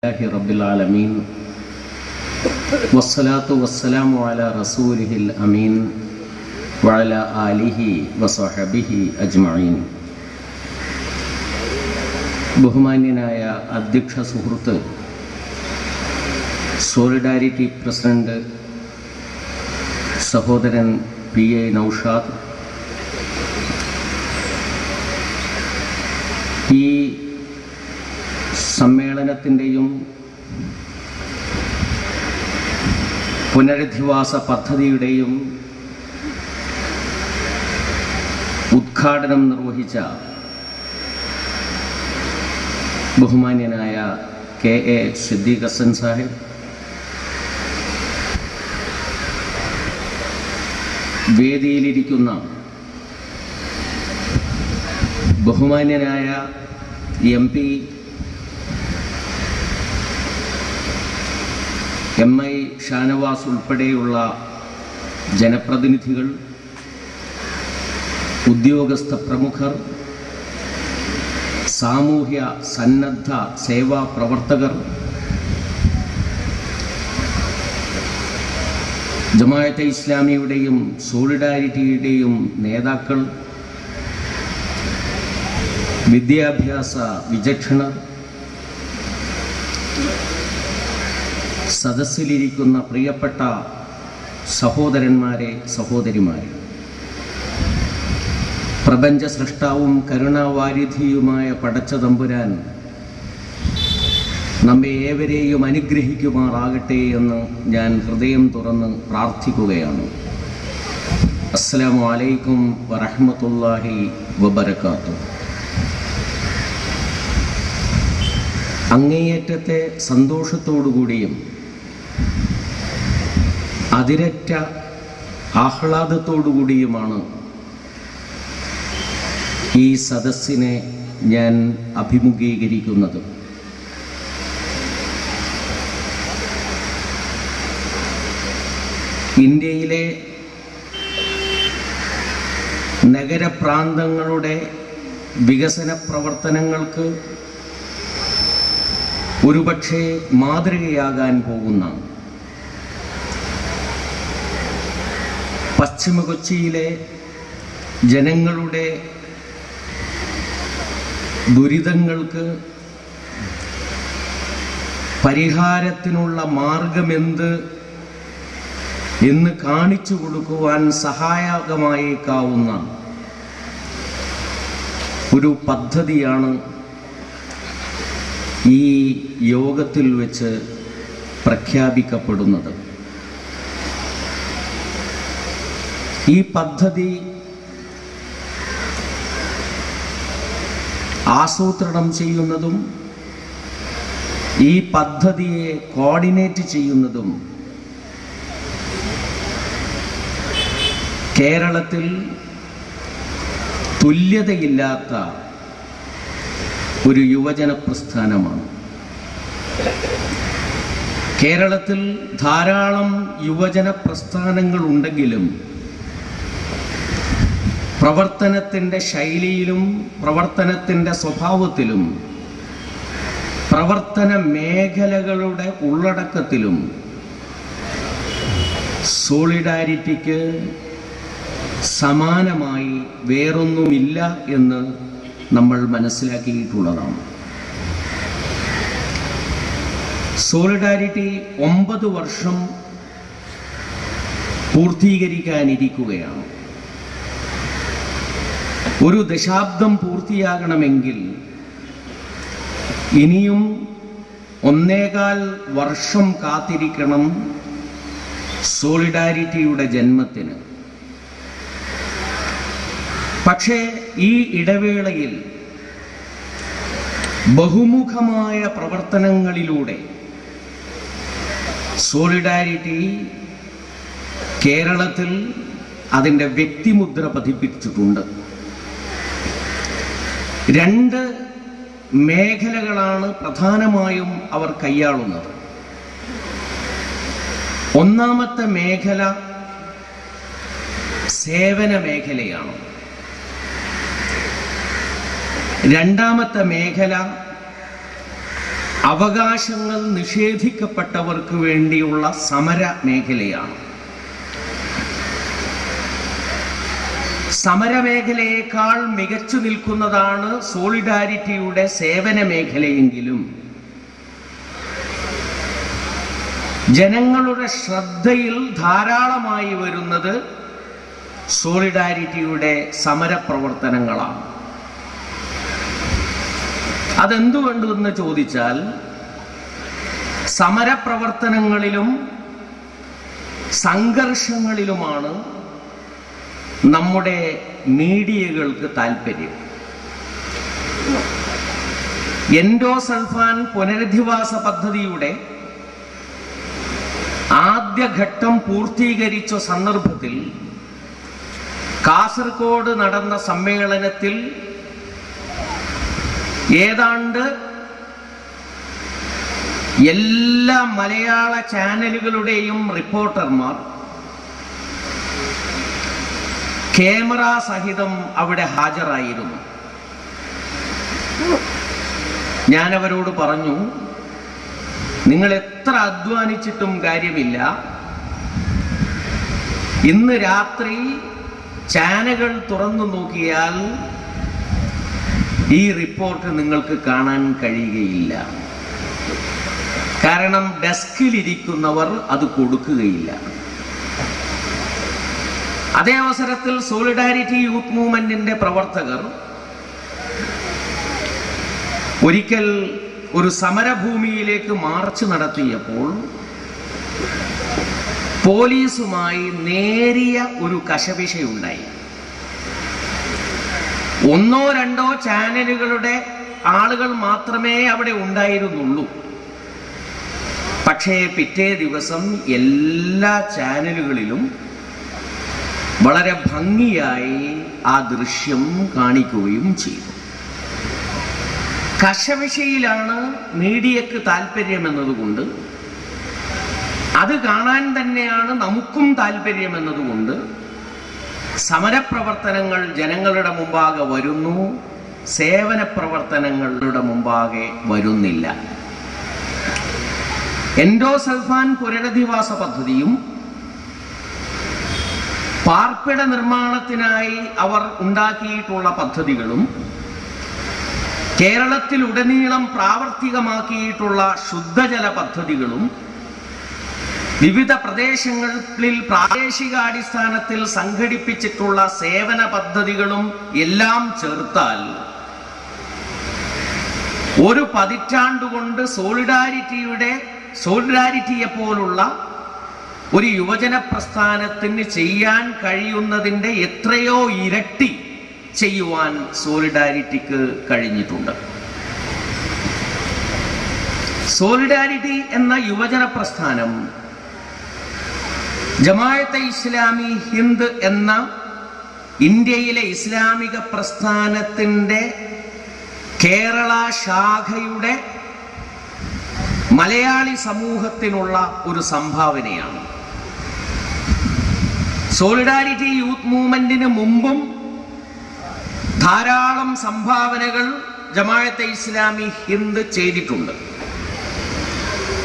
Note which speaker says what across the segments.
Speaker 1: لله رب العالمين والصلاة والسلام على رسوله الأمين وعلى آله وصحبه أجمعين ബഹുമാന്യനായ അധ്യക്ഷ സുഹൃത്ത് സോളിഡാരിറ്റി പ്രസിഡന്റ് സഹോദരൻ പി എ നൌഷാദ് ഈ സമ്മേളനത്തിന്റെയും പുനരധിവാസ പദ്ധതിയുടെയും ഉദ്ഘാടനം നിർവഹിച്ച ബഹുമാന്യനായ കെ എ സിദ്ദീഖ് ഹസൻ സാഹിബ് വേദിയിലിരിക്കുന്ന ബഹുമാന്യനായ M P M I Shanavas ഉൾപ്പെടെയുള്ള ജനപ്രതിനിധികൾ ഉദ്യോഗസ്ഥ പ്രമുഖർ സാമൂഹ്യ സന്നദ്ധ സേവാ പ്രവർത്തകർ ജമായത്തെ ഇസ്ലാമിയുടെയും സോളിഡാരിറ്റിയുടെയും നേതാക്കൾ വിദ്യാഭ്യാസ വിചക്ഷണർ സദസ്സിലിരിക്കുന്ന പ്രിയപ്പെട്ട സഹോദരന്മാരെ സഹോദരിമാരെ. പ്രപഞ്ച സൃഷ്ടാവും കരുണാവാരിധിയുമായ പടച്ച തമ്പുരാൻ നമ്മെ ഏവരെയും അനുഗ്രഹിക്കുമാറാകട്ടെ എന്ന് ഞാൻ ഹൃദയം തുറന്ന് പ്രാർത്ഥിക്കുകയാണ്. അസ്സലാമു അലൈക്കും വറഹ്മത്തുള്ളാഹി വബറകാതുഹു. അങ്ങേയറ്റത്തെ സന്തോഷത്തോടുകൂടിയും അതിരറ്റ ആഹ്ലാദത്തോടുകൂടിയുമാണ് ഈ സദസ്സിനെ ഞാൻ അഭിമുഖീകരിക്കുന്നത്. ഇന്ത്യയിലെ നഗരപ്രാന്തങ്ങളുടെ വികസന പ്രവർത്തനങ്ങൾക്ക് ഒരുപക്ഷെ മാതൃകയാകാൻ പോകുന്ന പശ്ചിമ കൊച്ചിയിലെ ജനങ്ങളുടെ ദുരിതങ്ങൾക്ക് പരിഹാരത്തിനുള്ള മാർഗമെന്ത് എന്ന് കാണിച്ചു കൊടുക്കുവാൻ സഹായകമായേക്കാവുന്ന ഒരു പദ്ധതിയാണ് ഈ യോഗത്തിൽ വെച്ച് പ്രഖ്യാപിക്കപ്പെടുന്നത്. ഈ പദ്ധതി ആസൂത്രണം ചെയ്യുന്നതും ഈ പദ്ധതിയെ കോർഡിനേറ്റ് ചെയ്യുന്നതും കേരളത്തിൽ തുല്യതയില്ലാത്ത ഒരു യുവജന പ്രസ്ഥാനമാണ് കേരളത്തിൽ ധാരാളം യുവജന പ്രസ്ഥാനങ്ങൾ ഉണ്ടെങ്കിലും പ്രവർത്തനത്തിന്റെ ശൈലിയിലും പ്രവർത്തനത്തിന്റെ സ്വഭാവത്തിലും പ്രവർത്തന മേഖലകളുടെ ഉള്ളടക്കത്തിലും സോളിഡാരിറ്റിക്ക് സമാനമായി വേറൊന്നുമില്ല എന്ന് നമ്മൾ മനസ്സിലാക്കിയിട്ടുള്ളതാണ്. സോളിഡാരിറ്റി ഒമ്പത് വർഷം പൂർത്തീകരിക്കാനിരിക്കുകയാണ്. ഒരു ദശാബ്ദം പൂർത്തിയാകണമെങ്കിൽ ഇനിയും ഒന്നേകാൽ വർഷം കാത്തിരിക്കണം സോളിഡാരിറ്റിയുടെ ജന്മത്തിന്. പക്ഷേ ഈ ഇടവേളയിൽ ബഹുമുഖമായ പ്രവർത്തനങ്ങളിലൂടെ സോളിഡാരിറ്റി കേരളത്തിൽ അതിന്റെ വ്യക്തിമുദ്ര പതിപ്പിച്ചിട്ടുണ്ട്. രണ്ട് മേഖലകളാണ് പ്രധാനമായും അവർ കൈയാളുന്നത്. ഒന്നാമത്തെ മേഖല സേവന മേഖലയാണ്. രണ്ടാമത്തെ മേഖല അവകാശങ്ങൾ നിഷേധിക്കപ്പെട്ടവർക്ക് വേണ്ടിയുള്ള സമര മേഖലയാണ്. സമരമേഖലയേക്കാൾ മികച്ചു നിൽക്കുന്നതാണ് സോളിഡാരിറ്റിയുടെ സേവന മേഖലയെങ്കിലും ജനങ്ങളുടെ ശ്രദ്ധയിൽ ധാരാളമായി വരുന്നത് സോളിഡാരിറ്റിയുടെ സമരപ്രവർത്തനങ്ങളാണ്. അതെന്തുകൊണ്ടെന്ന് ചോദിച്ചാൽ സമരപ്രവർത്തനങ്ങളിലും സംഘർഷങ്ങളിലുമാണ് നമ്മുടെ മീഡിയകൾക്ക് താല്പര്യം. എൻഡോ സൾഫാൻ പുനരധിവാസ പദ്ധതിയുടെ ആദ്യഘട്ടം പൂർത്തീകരിച്ച സന്ദർഭത്തിൽ കാസർഗോഡ് നടന്ന സമ്മേളനത്തിൽ ഏതാണ്ട് എല്ലാ മലയാള ചാനലുകളുടെയും റിപ്പോർട്ടർമാർ ക്യാമറ സഹിതം അവിടെ ഹാജരായിരുന്നു. ഞാനവരോട് പറഞ്ഞു നിങ്ങൾ എത്ര അധ്വാനിച്ചിട്ടും കാര്യമില്ല. ഇന്ന് രാത്രി ചാനകൾ തുറന്നു നോക്കിയാൽ ഈ റിപ്പോർട്ട് നിങ്ങൾക്ക് കാണാൻ കഴിയുകയില്ല. കാരണം ഡെസ്കിലിരിക്കുന്നവർ അത് കൊടുക്കുകയില്ല. അതേ അവസരത്തിൽ സോളിഡാരിറ്റി യൂത്ത് മൂവ്മെന്റിന്റെ പ്രവർത്തകർ ഒരിക്കൽ ഒരു സമരഭൂമിയിലേക്ക് മാർച്ച് നടത്തിയപ്പോൾ പോലീസുമായി നേരിയ ഒരു കശപിശയുണ്ടായി. ഒന്നോ രണ്ടോ ചാനലുകളുടെ ആളുകൾ മാത്രമേ അവിടെ ഉണ്ടായിരുന്നുള്ളൂ. പക്ഷേ പിറ്റേ ദിവസം എല്ലാ ചാനലുകളിലും വളരെ ഭംഗിയായി ആ ദൃശ്യം കാണിക്കുകയും ചെയ്തു. കശവിശയിലാണ് മീഡിയക്ക് താല്പര്യം എന്നതുകൊണ്ട് അത് കാണാൻ തന്നെയാണ് നമുക്കും താല്പര്യം എന്നതുകൊണ്ട് സമരപ്രവർത്തനങ്ങൾ ജനങ്ങളുടെ മുമ്പാകെ വരുന്നു സേവന പ്രവർത്തനങ്ങളുടെ മുമ്പാകെ വരുന്നില്ല. എൻഡോസൽഫാൻ പുനരധിവാസ പദ്ധതിയും പാർപ്പിട നിർമ്മാണത്തിനായി അവർ ഉണ്ടാക്കിയിട്ടുള്ള പദ്ധതികളും കേരളത്തിലുടനീളം പ്രാവർത്തികമാക്കിയിട്ടുള്ള ശുദ്ധജല പദ്ധതികളും വിവിധ പ്രദേശങ്ങളിൽ പ്രാദേശികാടിസ്ഥാനത്തിൽ സംഘടിപ്പിച്ചിട്ടുള്ള സേവന പദ്ധതികളും എല്ലാം ചേർത്താൽ ഒരു പതിറ്റാണ്ടുകൊണ്ട് സോളിഡാരിറ്റിയുടെ സോളിഡാരിറ്റിയെ പോലുള്ള ഒരു യുവജന പ്രസ്ഥാനത്തിന് ചെയ്യാൻ കഴിയുന്നതിന്റെ എത്രയോ ഇരട്ടി ചെയ്യുവാൻ സോളിഡാരിറ്റിക്ക് കഴിഞ്ഞിട്ടുണ്ട്. സോളിഡാരിറ്റി എന്ന യുവജന പ്രസ്ഥാനം ജമായത്തെ ഇസ്ലാമി ഹിന്ദ് എന്ന ഇന്ത്യയിലെ ഇസ്ലാമിക പ്രസ്ഥാനത്തിന്റെ കേരള ശാഖയുടെ മലയാളി സമൂഹത്തിനുള്ള ഒരു സംഭാവനയാണ്. സോളിഡാരിറ്റി യൂത്ത് മൂവ്മെന്റിന് മുമ്പും ധാരാളം സംഭാവനകൾ ജമാഅത്തെ ഇസ്ലാമി ഹിന്ദ് ചെയ്തിട്ടുണ്ട്.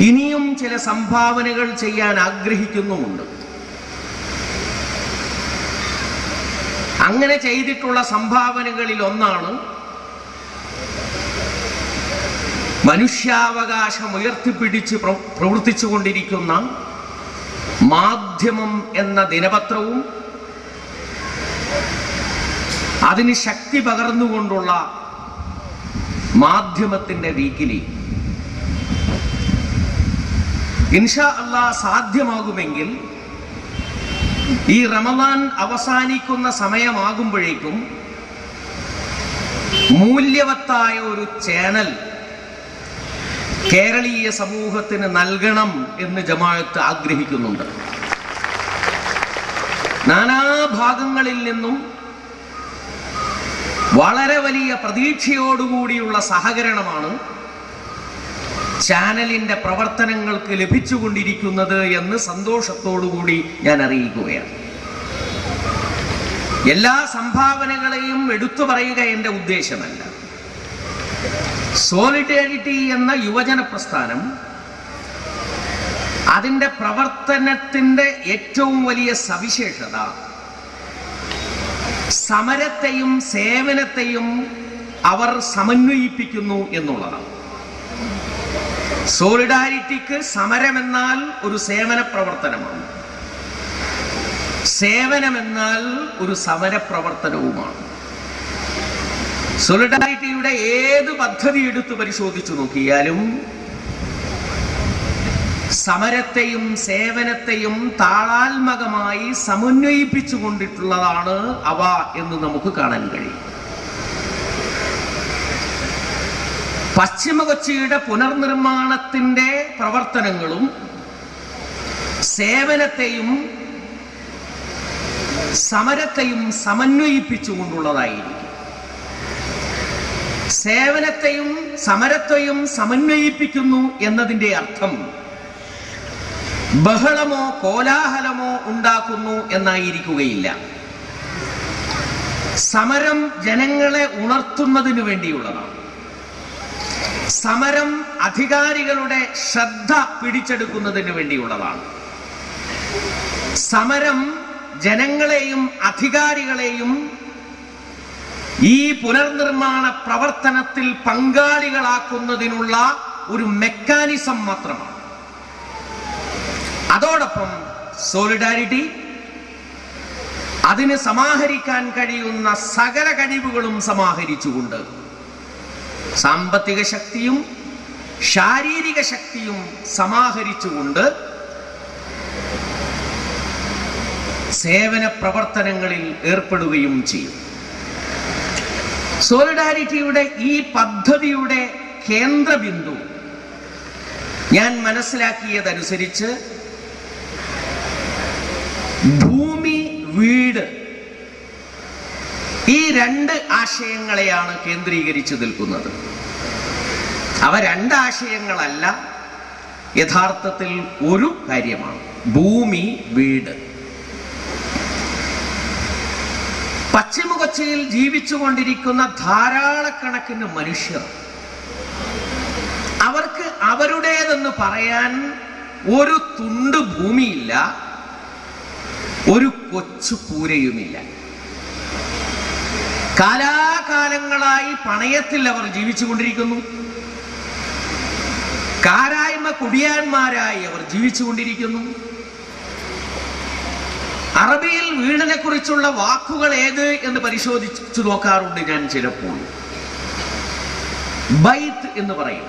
Speaker 1: ഇനിയും ചില സംഭാവനകൾ ചെയ്യാൻ ആഗ്രഹിക്കുന്നുമുണ്ട്. അങ്ങനെ ചെയ്തിട്ടുള്ള സംഭാവനകളിൽ ഒന്നാണ് മനുഷ്യാവകാശം ഉയർത്തിപ്പിടിച്ച് പ്രവർത്തിച്ചു പ്രവർത്തിച്ചുകൊണ്ടിരിക്കുന്ന മാധ്യമം എന്ന ദിനപത്രവും അതിന് ശക്തി പകർന്നുകൊണ്ടുള്ള മാധ്യമത്തിന്റെ വീക്കിലി. ഇൻഷാ അല്ല സാധ്യമാകുമെങ്കിൽ ഈ റമദാൻ അവസാനിക്കുന്ന സമയമാകുമ്പോഴേക്കും മൂല്യവത്തായ ഒരു ചാനൽ കേരളീയ സമൂഹത്തിന് നൽകണം എന്ന് ജമാഅത്ത് ആഗ്രഹിക്കുന്നുണ്ട്. നാനാഭാഗങ്ങളിൽ നിന്നും വളരെ വലിയ പ്രതീക്ഷയോടുകൂടിയുള്ള സഹകരണമാണ് ചാനലിന്റെ പ്രവർത്തനങ്ങൾക്ക് ലഭിച്ചുകൊണ്ടിരിക്കുന്നത് എന്ന് സന്തോഷത്തോടുകൂടി ഞാൻ അറിയിക്കുകയാണ്. എല്ലാ സംഭാവനകളെയും എടുത്തു പറയുക എന്റെ ഉദ്ദേശമല്ല. സോളിഡാരിറ്റി എന്ന യുവജന പ്രസ്ഥാനം അതിന്റെ പ്രവർത്തനത്തിന്റെ ഏറ്റവും വലിയ സവിശേഷത സമരത്തെയും സേവനത്തെയും അവർ സമന്വയിപ്പിക്കുന്നു എന്നുള്ളതാണ്. സോളിഡാരിറ്റിക്ക് സമരമെന്നാൽ ഒരു സേവന പ്രവർത്തനമാണ്. സേവനമെന്നാൽ ഒരു സമര പ്രവർത്തനവുമാണ്. സോളിഡാരിറ്റിയുടെ ഏത് പദ്ധതി എടുത്ത് പരിശോധിച്ചു നോക്കിയാലും സമരത്തെയും സേവനത്തെയും താളാത്മകമായി സമന്വയിപ്പിച്ചു കൊണ്ടിട്ടുള്ളതാണ് അവ എന്ന് നമുക്ക് കാണാൻ കഴിയും. പശ്ചിമ കൊച്ചിയുടെ പുനർനിർമ്മാണത്തിന്റെ പ്രവർത്തനങ്ങളും സേവനത്തെയും സമരത്തെയും സമന്വയിപ്പിച്ചുകൊണ്ടുള്ളതായിരിക്കും. സേവനത്തെയും സമരത്തെയും സമന്വയിപ്പിക്കുന്നു എന്നതിന്റെ അർത്ഥം ബഹളമോ കോലാഹലമോ ഉണ്ടാക്കുന്നു എന്നായിരിക്കുകയില്ല. സമരം ജനങ്ങളെ ഉണർത്തുന്നതിന് വേണ്ടിയുള്ളതാണ്. സമരം അധികാരികളുടെ ശ്രദ്ധ പിടിച്ചെടുക്കുന്നതിന് വേണ്ടിയുള്ളതാണ്. സമരം ജനങ്ങളെയും അധികാരികളെയും ഈ പുനർനിർമ്മാണ പ്രവർത്തനത്തിൽ പങ്കാളികളാക്കുന്നതിനുള്ള ഒരു മെക്കാനിസം മാത്രമാണ്. അതോടൊപ്പം സോളിഡാരിറ്റി അതിന് സമാഹരിക്കാൻ കഴിയുന്ന സകല കഴിവുകളും സമാഹരിച്ചുകൊണ്ട് സാമ്പത്തിക ശക്തിയും ശാരീരിക ശക്തിയും സമാഹരിച്ചുകൊണ്ട് സേവന പ്രവർത്തനങ്ങളിൽ ഏർപ്പെടുകയും ചെയ്യും. സോളിഡാരിറ്റിയുടെ ഈ പദ്ധതിയുടെ കേന്ദ്രബിന്ദു ഞാൻ മനസ്സിലാക്കിയതനുസരിച്ച് ഭൂമി വീട് ഈ രണ്ട് ആശയങ്ങളെയാണ് കേന്ദ്രീകരിച്ചു നിൽക്കുന്നത്. അവ രണ്ട് ആശയങ്ങളല്ല യഥാർത്ഥത്തിൽ ഒരു കാര്യമാണ്. ഭൂമി വീട്. കൊച്ചിയിൽ ജീവിച്ചുകൊണ്ടിരിക്കുന്ന ധാരാളക്കണക്കിന് മനുഷ്യർ. അവർക്ക് അവരുടേതെന്ന് പറയാൻ ഒരു തുണ്ട് ഭൂമിയില്ല ഒരു കൊച്ചു പൂരയുമില്ല. കാലാകാലങ്ങളായി പണയത്തിൽ അവർ ജീവിച്ചുകൊണ്ടിരിക്കുന്നു. കാരായ്മ കുടിയാന്മാരായി അവർ ജീവിച്ചുകൊണ്ടിരിക്കുന്നു. അറബിയിൽ വീടിനെ കുറിച്ചുള്ള വാക്കുകൾ ഏത് എന്ന് പരിശോധിച്ചു നോക്കാറുണ്ട് ഞാൻ ചിലപ്പോൾ. ബൈത്ത് എന്ന് പറയും.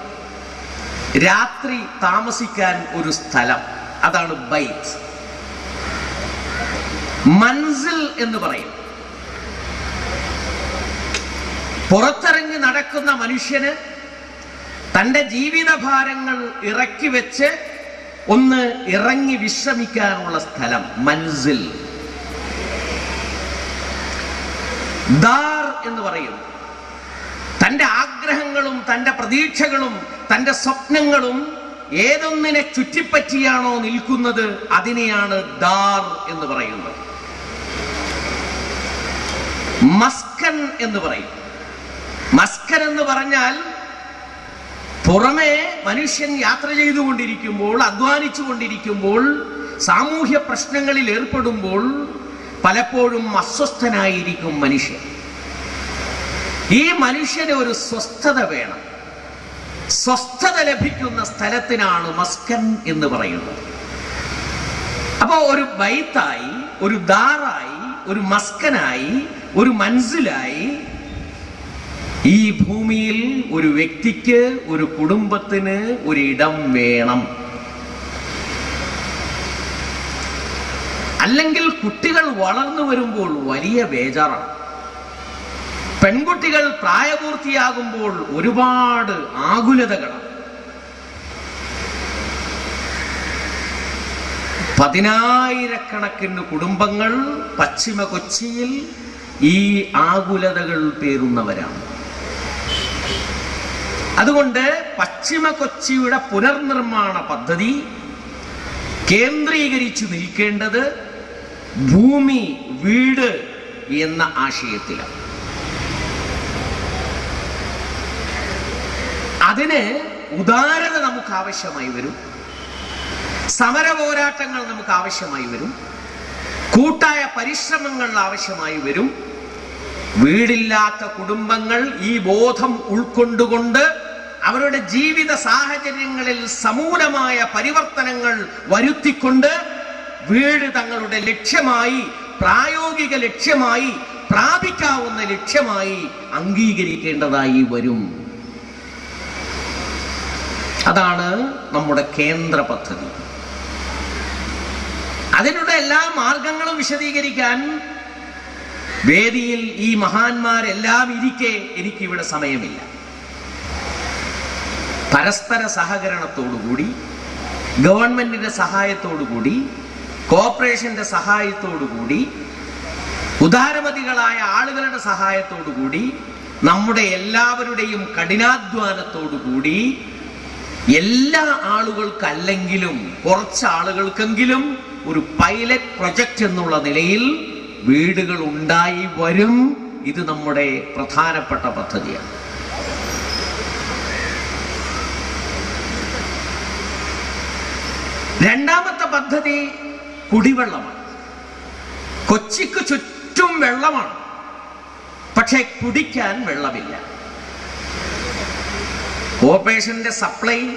Speaker 1: രാത്രി താമസിക്കാൻ ഒരു സ്ഥലം. അതാണ് ബൈത്ത്. മൻസിൽ എന്ന് പറയും. പുറത്തിറങ്ങി നടക്കുന്ന മനുഷ്യന് തന്റെ ജീവിതഭാരങ്ങൾ ഇറക്കി വെച്ച് ഒന്ന് ഇറങ്ങി വിശ്രമിക്കാനുള്ള സ്ഥലം മൻസിൽ. ദാർ എന്ന് പറയും. തന്റെ ആഗ്രഹങ്ങളും തന്റെ പ്രതീക്ഷകളും തന്റെ സ്വപ്നങ്ങളും ഏതൊന്നിനെ ചുറ്റിപ്പറ്റിയാണോ നിൽക്കുന്നത് അതിനെയാണ് ദാർ എന്ന് പറയുന്നത്. മസ്കൻ എന്ന് പറയും. മസ്കൻ എന്ന് പറഞ്ഞാൽ പുറമെ മനുഷ്യൻ യാത്ര ചെയ്തുകൊണ്ടിരിക്കുമ്പോൾ അധ്വാനിച്ചു കൊണ്ടിരിക്കുമ്പോൾ സാമൂഹ്യ പ്രശ്നങ്ങളിൽ ഏർപ്പെടുമ്പോൾ പലപ്പോഴും അസ്വസ്ഥനായിരിക്കും മനുഷ്യൻ. ഈ മനുഷ്യന് ഒരു സ്വസ്ഥത വേണം. സ്വസ്ഥത ലഭിക്കുന്ന സ്ഥലത്തിനാണ് മസ്കൻ എന്ന് പറയുന്നത്. അപ്പോ ഒരു ബൈത്തായി ഒരു ദാറായി ഒരു മസ്കനായി ഒരു മൻസിലായി ഈ ഭൂമിയിൽ ഒരു വ്യക്തിക്ക് ഒരു കുടുംബത്തിന് ഒരു ഇടം വേണം. അല്ലെങ്കിൽ കുട്ടികൾ വളർന്നു വരുമ്പോൾ വലിയ ബേജാറാണ്. പെൺകുട്ടികൾ പ്രായപൂർത്തിയാകുമ്പോൾ ഒരുപാട് ആകുലതകളാണ്. പതിനായിരക്കണക്കിന് കുടുംബങ്ങൾ പശ്ചിമ കൊച്ചിയിൽ ഈ ആകുലതകൾ പേറുന്നവരാണ്. അതുകൊണ്ട് പശ്ചിമ കൊച്ചിയുടെ പുനർനിർമ്മാണ പദ്ധതി കേന്ദ്രീകരിച്ചു നിൽക്കേണ്ടത് ഭൂമി വീട് എന്ന ആശയത്തിലാണ്. അതിന് ഉദാരത നമുക്ക് ആവശ്യമായി വരും. സമര പോരാട്ടങ്ങൾ നമുക്ക് ആവശ്യമായി വരും. കൂട്ടായ പരിശ്രമങ്ങൾ ആവശ്യമായി വരും. വീടില്ലാത്ത കുടുംബങ്ങൾ ഈ ബോധം ഉൾക്കൊണ്ടുകൊണ്ട് അവരുടെ ജീവിത സാഹചര്യങ്ങളിൽ സമൂലമായ പരിവർത്തനങ്ങൾ വരുത്തിക്കൊണ്ട് വീട് തങ്ങളുടെ ലക്ഷ്യമായി പ്രായോഗിക ലക്ഷ്യമായി പ്രാപിക്കാവുന്ന ലക്ഷ്യമായി അംഗീകരിക്കേണ്ടതായി വരും. അതാണ് നമ്മുടെ കേന്ദ്ര പദ്ധതി. അതിനുള്ള എല്ലാ മാർഗങ്ങളും വിശദീകരിക്കാൻ വേദിയിൽ ഈ മഹാന്മാരെല്ലാം ഇരിക്കെ എനിക്കിവിടെ സമയമില്ല. പരസ്പര സഹകരണത്തോടുകൂടി ഗവൺമെന്റിന്റെ സഹായത്തോടുകൂടി കോർപ്പറേഷന്റെ സഹായത്തോടുകൂടി ഉദാരമതികളായ ആളുകളുടെ സഹായത്തോടുകൂടി നമ്മുടെ എല്ലാവരുടെയും കഠിനാധ്വാനത്തോടുകൂടി എല്ലാ ആളുകൾക്കല്ലെങ്കിലും കുറച്ച് ആളുകൾക്കെങ്കിലും ഒരു പൈലറ്റ് പ്രൊജക്റ്റ് എന്നുള്ള നിലയിൽ വീടുകൾ ഉണ്ടായി വരും. ഇത് നമ്മുടെ പ്രധാനപ്പെട്ട പദ്ധതിയാണ്. രണ്ടാമത്തെ പദ്ധതി കുടിവെള്ളമാണ്. കൊച്ചിക്ക് ചുറ്റും വെള്ളമാണ്. പക്ഷെ കുടിക്കാൻ വെള്ളമില്ല. കോർപ്പറേഷന്റെ സപ്ലൈ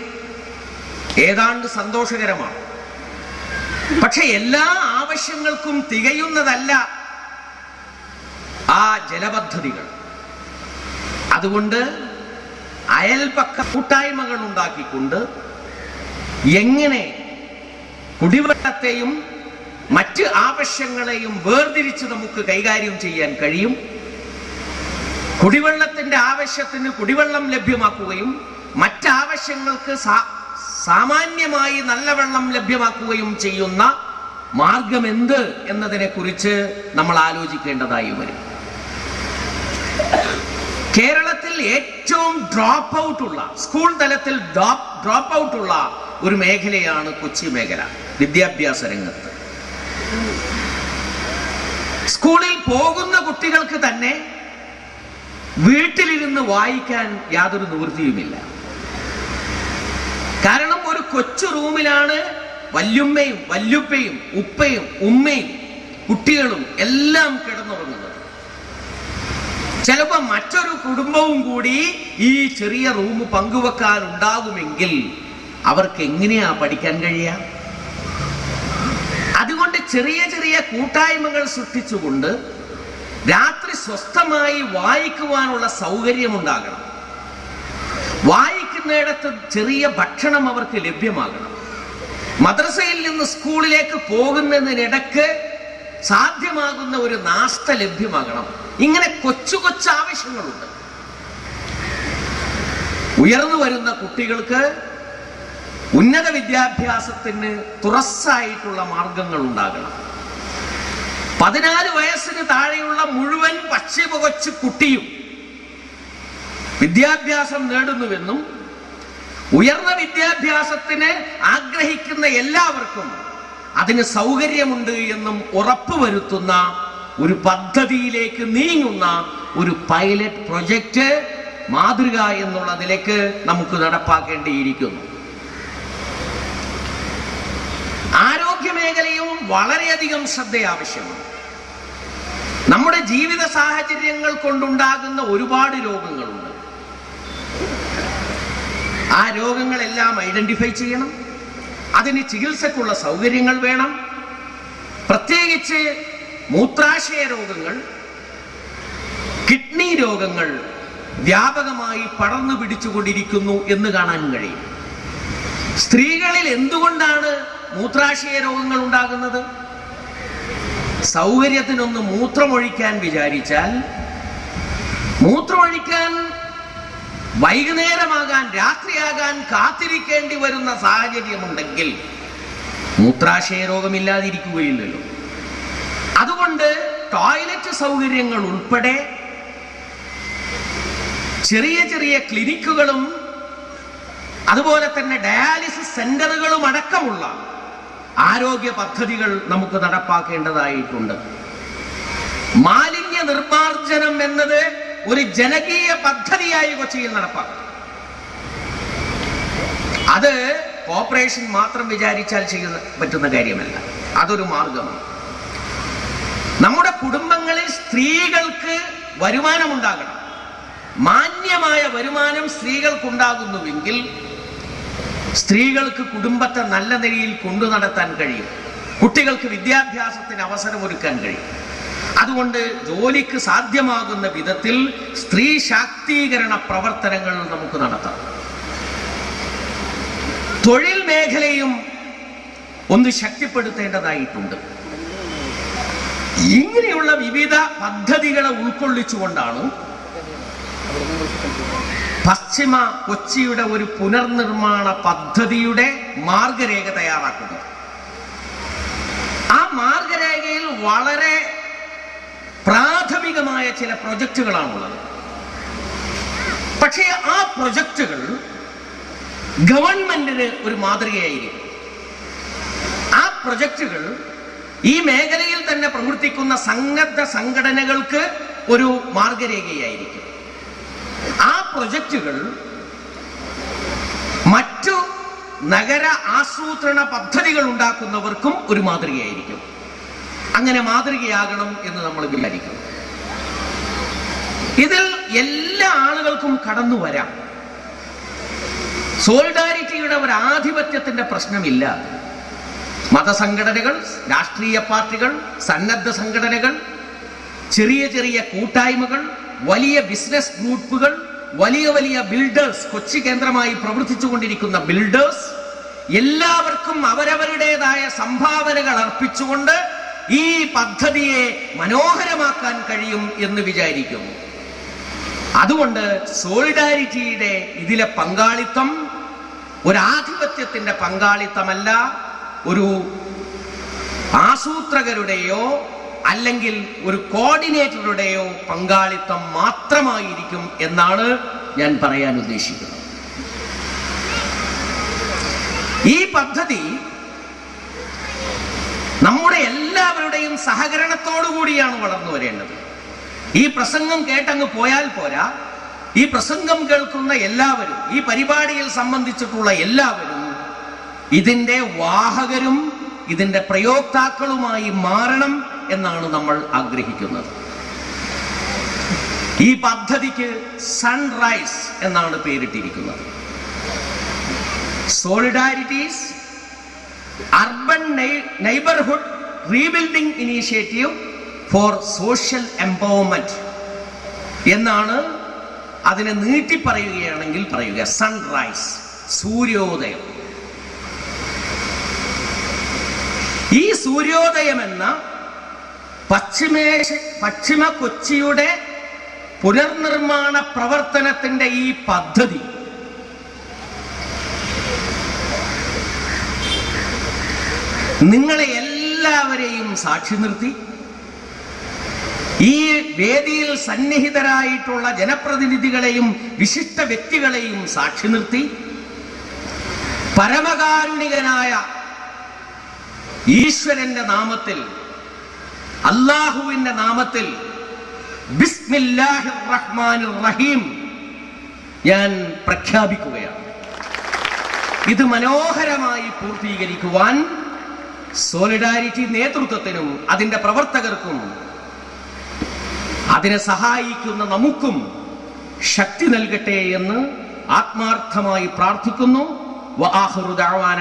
Speaker 1: ഏതാണ്ട് സന്തോഷകരമാണ്. പക്ഷെ എല്ലാ ആവശ്യങ്ങൾക്കും തികയുന്നതല്ല ആ ജലപദ്ധതികൾ. അതുകൊണ്ട് അയൽപക്ക കൂട്ടായ്മകൾ ഉണ്ടാക്കിക്കൊണ്ട് എങ്ങനെ കുടിവെള്ളത്തെയും മറ്റ് ആവശ്യങ്ങളെയും വേർതിരിച്ച് നമുക്ക് കൈകാര്യം ചെയ്യാൻ കഴിയും. കുടിവെള്ളത്തിന്റെ ആവശ്യത്തിന് കുടിവെള്ളം ലഭ്യമാക്കുകയും മറ്റാവശ്യങ്ങൾക്ക് സാമാന്യമായി നല്ല വെള്ളം ലഭ്യമാക്കുകയും ചെയ്യുന്ന മാർഗം എന്ത് എന്നതിനെ കുറിച്ച് നമ്മൾ ആലോചിക്കേണ്ടതായി വരും. കേരളത്തിൽ ഏറ്റവും ഡ്രോപ്പ് ഔട്ട് ഉള്ള സ്കൂൾ തലത്തിൽ ഡ്രോപ്പ് ഔട്ട് ഉള്ള ഒരു മേഖലയാണ് കൊച്ചി മേഖല. വിദ്യാഭ്യാസ രംഗത്ത്. സ്കൂളിൽ പോകുന്ന കുട്ടികൾക്ക് തന്നെ വീട്ടിലിരുന്ന് വായിക്കാൻ യാതൊരു നിവൃത്തിയുമില്ല. കാരണം ഒരു കൊച്ചു റൂമിലാണ് വല്യുമ്മയും വല്യുപ്പയും ഉപ്പയും ഉമ്മയും കുട്ടികളും എല്ലാം കിടന്നുറങ്ങുന്നത്. ചിലപ്പോ മറ്റൊരു കുടുംബവും കൂടി ഈ ചെറിയ റൂം പങ്കുവെക്കാൻ ഉണ്ടാകുമെങ്കിൽ അവർക്ക് എങ്ങനെയാ പഠിക്കാൻ കഴിയുക? അതുകൊണ്ട് ചെറിയ ചെറിയ കൂട്ടായ്മകൾ സൃഷ്ടിച്ചുകൊണ്ട് രാത്രി സ്വസ്ഥമായി വായിക്കുവാനുള്ള സൗകര്യമുണ്ടാകണം. വായിക്കുന്നിടത്ത് ചെറിയ ഭക്ഷണം അവർക്ക് ലഭ്യമാകണം. മദ്രസയിൽ നിന്ന് സ്കൂളിലേക്ക് പോകുന്നതിനിടക്ക് സാധ്യമാകുന്ന ഒരു നാസ്ത ലഭ്യമാകണം. ഇങ്ങനെ കൊച്ചു കൊച്ചു ആവശ്യങ്ങളുണ്ട്. ഉയർന്നു വരുന്ന കുട്ടികൾക്ക് ഉന്നത വിദ്യാഭ്യാസത്തിന് തുറസ്സായിട്ടുള്ള മാർഗങ്ങൾ ഉണ്ടാകണം പതിനാല് വയസ്സിന് താഴെയുള്ള മുഴുവൻ പശ്ചിമ കുട്ടിയും വിദ്യാഭ്യാസം നേടുന്നുവെന്നും ഉയർന്ന വിദ്യാഭ്യാസത്തിന് ആഗ്രഹിക്കുന്ന എല്ലാവർക്കും അതിന് സൗകര്യമുണ്ട് എന്നും ഉറപ്പുവരുത്തുന്ന ഒരു പദ്ധതിയിലേക്ക് നീങ്ങുന്ന ഒരു പൈലറ്റ് പ്രൊജക്റ്റ് മാതൃക എന്നുള്ളതിലേക്ക് നമുക്ക് നടപ്പാക്കേണ്ടിയിരിക്കുന്നു. ആരോഗ്യ മേഖലയും വളരെയധികം ശ്രദ്ധ ആവശ്യമാണ് നമ്മുടെ ജീവിത സാഹചര്യങ്ങൾ കൊണ്ടുണ്ടാകുന്ന ഒരുപാട് രോഗങ്ങളുണ്ട്. ആ രോഗങ്ങളെല്ലാം ഐഡന്റിഫൈ ചെയ്യണം. അതിന് ചികിത്സക്കുള്ള സൗകര്യങ്ങൾ വേണം. പ്രത്യേകിച്ച് മൂത്രാശയ രോഗങ്ങൾ കിഡ്നി രോഗങ്ങൾ വ്യാപകമായി പടർന്നു പിടിച്ചുകൊണ്ടിരിക്കുന്നു എന്ന് കാണാൻ കഴിയും. സ്ത്രീകളിൽ എന്തുകൊണ്ടാണ് മൂത്രാശയ രോഗങ്ങൾ ഉണ്ടാകുന്നത്? സൗകര്യത്തിനൊന്ന് മൂത്രമൊഴിക്കാൻ വിചാരിച്ചാൽ മൂത്രമൊഴിക്കാൻ വൈകുന്നേരമാകാൻ രാത്രിയാകാൻ കാത്തിരിക്കേണ്ടി വരുന്ന സാഹചര്യമുണ്ടെങ്കിൽ മൂത്രാശയ രോഗമില്ലാതിരിക്കുകയില്ലല്ലോ. അതുകൊണ്ട് ടോയ്ലറ്റ് സൗകര്യങ്ങൾ ഉൾപ്പെടെ ചെറിയ ചെറിയ ക്ലിനിക്കുകളും അതുപോലെ തന്നെ ഡയാലിസിസ് സെന്ററുകളും അടക്കമുള്ള ആരോഗ്യ പദ്ധതികൾ നമുക്ക് നടപ്പാക്കേണ്ടതായിട്ടുണ്ട്. മാലിന്യ നിർമാർജനം എന്നത് ഒരു ജനകീയ പദ്ധതിയായി കൊച്ചിയിൽ നടപ്പാക്കും. അത് കോർപ്പറേഷൻ മാത്രം വിചാരിച്ചാൽ ചെയ്യുന്ന പറ്റുന്ന കാര്യമല്ല. അതൊരു മാർഗമാണ് നമ്മുടെ കുടുംബങ്ങളിൽ സ്ത്രീകൾക്ക് വരുമാനമുണ്ടാകണം. മാന്യമായ വരുമാനം സ്ത്രീകൾക്കുണ്ടാകുന്നുവെങ്കിൽ സ്ത്രീകൾക്ക് കുടുംബത്തെ നല്ല നിലയിൽ കൊണ്ടു നടത്താൻ കഴിയും. കുട്ടികൾക്ക് വിദ്യാഭ്യാസത്തിന് അവസരം ഒരുക്കാൻ കഴിയും. അതുകൊണ്ട് ജോലിക്ക് സാധ്യമാകുന്ന വിധത്തിൽ സ്ത്രീ ശാക്തീകരണ പ്രവർത്തനങ്ങൾ നമുക്ക് നടത്താം. തൊഴിൽ മേഖലയും ഒന്ന് ശക്തിപ്പെടുത്തേണ്ടതായിട്ടുണ്ട്. ഇങ്ങനെയുള്ള വിവിധ പദ്ധതികളെ ഉൾക്കൊള്ളിച്ചുകൊണ്ടാണ് പശ്ചിമ കൊച്ചിയുടെ ഒരു പുനർനിർമ്മാണ പദ്ധതിയുടെ മാർഗരേഖ തയ്യാറാക്കുന്നത് ആ മാർഗരേഖയിൽ വളരെ പ്രാഥമികമായ ചില പ്രൊജക്റ്റുകളാണുള്ളത് പക്ഷേ ആ പ്രൊജക്റ്റുകൾ ഗവൺമെന്റിന് ഒരു മാതൃകയായിരിക്കും. ആ പ്രൊജക്റ്റുകൾ ഈ മേഖലയിൽ തന്നെ പ്രവർത്തിക്കുന്ന സന്നദ്ധ സംഘടനകൾക്ക് ഒരു മാർഗരേഖയായിരിക്കും. പ്രൊജക്റ്റുകൾ മറ്റു നഗര ആസൂത്രണ പദ്ധതികൾ ഉണ്ടാക്കുന്നവർക്കും ഒരു മാതൃകയായിരിക്കും. അങ്ങനെ മാതൃകയാകണം എന്ന് നമ്മൾ വിചാരിക്കും. ഇതിൽ എല്ലാ ആളുകൾക്കും കടന്നു വരാം. സോളിഡാരിറ്റിയുടെ ഒരു ആധിപത്യത്തിന്റെ പ്രശ്നമില്ല. മതസംഘടനകൾ രാഷ്ട്രീയ പാർട്ടികൾ സന്നദ്ധ സംഘടനകൾ ചെറിയ ചെറിയ കൂട്ടായ്മകൾ വലിയ ബിസിനസ് ഗ്രൂപ്പുകൾ വലിയ വലിയ ബിൽഡേഴ്സ് കൊച്ചി കേന്ദ്രമായി പ്രവർത്തിച്ചുകൊണ്ടിരിക്കുന്ന ബിൽഡേഴ്സ് എല്ലാവർക്കും അവരവരുടേതായ സംഭാവനകൾ അർപ്പിച്ചുകൊണ്ട് ഈ പദ്ധതിയെ മനോഹരമാക്കാൻ കഴിയും എന്ന് വിചാരിക്കുന്നു. അതുകൊണ്ട് സോളിഡാരിറ്റിയുടെ ഇതിലെ പങ്കാളിത്തം ഒരു ആധിപത്യത്തിന്റെ പങ്കാളിത്തമല്ല ഒരു ആസൂത്രകരുടെയോ അല്ലെങ്കിൽ ഒരു കോർഡിനേറ്ററുടെയോ പങ്കാളിത്തം മാത്രമായിരിക്കും എന്നാണ് ഞാൻ പറയാൻ ഉദ്ദേശിക്കുന്നത്. ഈ പദ്ധതി നമ്മുടെ എല്ലാവരുടെയും സഹകരണത്തോടു കൂടിയാണ് വളർന്നു വരേണ്ടത്. ഈ പ്രസംഗം കേട്ടങ്ങ് പോയാൽ പോരാ. ഈ പ്രസംഗം കേൾക്കുന്ന എല്ലാവരും ഈ പരിപാടിയിൽ സംബന്ധിച്ചിട്ടുള്ള എല്ലാവരും ഇതിന്റെ വാഹകരും ഇതിന്റെ പ്രയോക്താക്കളുമായി മാറണം എന്നാണ് നമ്മൾ ആഗ്രഹിക്കുന്നത്. ഈ പദ്ധതിക്ക് സൺറൈസ് എന്നാണ് പേരിട്ടിരിക്കുന്നത്. Solidarity's urban neighbourhood rebuilding initiative for social empowerment എന്നാണ് അതിനെ നീട്ടി പറയുകയാണെങ്കിൽ പറയുക. സൺറൈസ് സൂര്യോദയം. ഈ സൂര്യോദയം എന്ന പശ്ചിമേശ പശ്ചിമ കൊച്ചിയുടെ പുനർനിർമ്മാണ പ്രവർത്തനത്തിന്റെ ഈ പദ്ധതി. നിങ്ങളെ എല്ലാവരെയും സാക്ഷി നിർത്തി. ഈ വേദിയിൽ സന്നിഹിതരായിട്ടുള്ള ജനപ്രതിനിധികളെയും വിശിഷ്ട വ്യക്തികളെയും സാക്ഷി നിർത്തി. പരമകാരുണികനായ ഈശ്വരന്റെ നാമത്തിൽ അള്ളാഹുവിന്റെ നാമത്തിൽ ബിസ്മില്ലാഹിർ റഹീം ഞാൻ പ്രഖ്യാപിക്കുകയാണ്. ഇത് മനോഹരമായി പൂർത്തീകരിക്കുവാൻ സോളിഡാരിറ്റി നേതൃത്വത്തിനും അതിന്റെ പ്രവർത്തകർക്കും അതിനെ സഹായിക്കുന്ന നമുക്കും ശക്തി നൽകട്ടെ എന്ന് ആത്മാർത്ഥമായി പ്രാർത്ഥിക്കുന്നു. വആഖിറു ദഅവാന